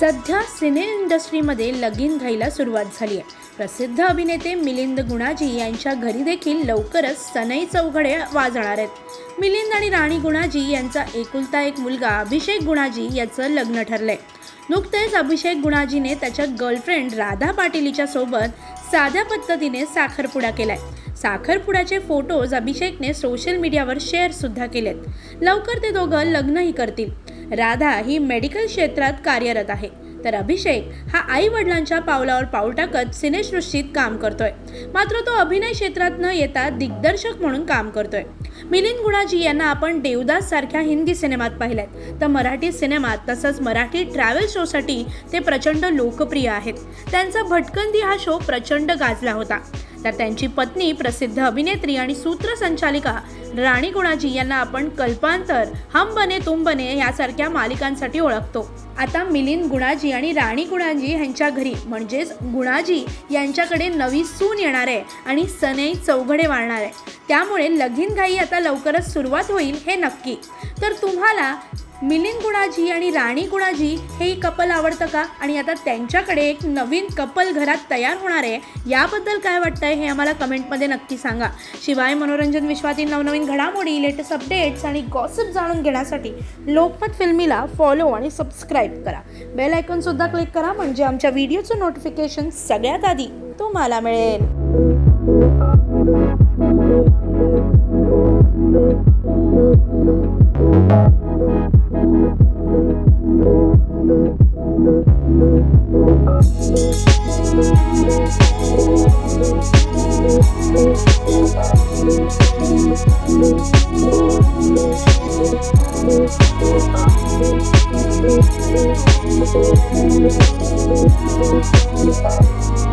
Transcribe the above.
सध्या सिने इंडस्ट्रीमध्ये लगीन घाईला सुरुवात झाली आहे. प्रसिद्ध अभिनेते मिलिंद गुणाजी यांच्या घरी देखील लवकरच सनई चौघडे वाजणार आहेत. मिलिंद आणि राणी गुणाजी यांचा एकुलता एक मुलगा अभिषेक गुणाजी याचं लग्न ठरलंय. नुकतेच अभिषेक गुणाजीने त्याच्या गर्लफ्रेंड राधा पाटीलीच्या सोबत साध्या पद्धतीने साखरपुडा केलाय. साखरपुड्याचे फोटोज अभिषेकने सोशल मीडियावर शेअर सुद्धा केलेत. लवकर ते दोघं लग्नही करतील. राधा ही मेडिकल क्षेत्रात कार्यरत आहे. तर अभिषेक हा आई वडिलांच्या पावलावर पाऊल टाकत सिनेसृष्टीत काम करतोय. मात्र तो अभिनय क्षेत्रात न येता दिग्दर्शक म्हणून काम करतोय. मिलिंद गुणाजी यांना आपण देवदास सारख्या हिंदी सिनेमात पाहिल्यात. तर मराठी सिनेमात तसंच मराठी ट्रॅव्हल शोसाठी ते प्रचंड लोकप्रिय आहेत. त्यांचा भटकंदी हा शो प्रचंड गाजला होता. तर त्यांची पत्नी प्रसिद्ध अभिनेत्री आणि सूत्रसंचालिका राणी गुणाजी यांना आपण कल्पांतर हम बने तुम बने यासारख्या मालिकांसाठी ओळखतो. आता मिलिंद गुणाजी आणि राणी गुणाजी यांच्या घरी म्हणजेच गुणाजी यांच्याकडे नवी सून येणार आहे आणि सनई चौघडे वाढणार आहे. त्यामुळे लगीन घाई आता लवकरच सुरुवात होईल हे नक्की. तर तुम्हाला मिलिंद गुणाजी आणि राणी गुणाजी हे कपल आवडतं का? आणि आता त्यांच्याकडे एक नवीन कपल घरात तयार होणार आहे. याबद्दल काय वाटतंय हे आम्हाला कमेंटमध्ये नक्की सांगा. शिवाय मनोरंजन विश्वातील नवनवीन घडामोडी लेटेस्ट अपडेट्स आणि गॉसिप जाणून घेण्यासाठी लोकमत फिल्मीला फॉलो आणि सबस्क्राईब करा. बेल आयकॉनसुद्धा क्लिक करा म्हणजे आमच्या व्हिडिओचं नोटिफिकेशन सगळ्यात आधी तुम्हाला मिळेल. I'm not afraid of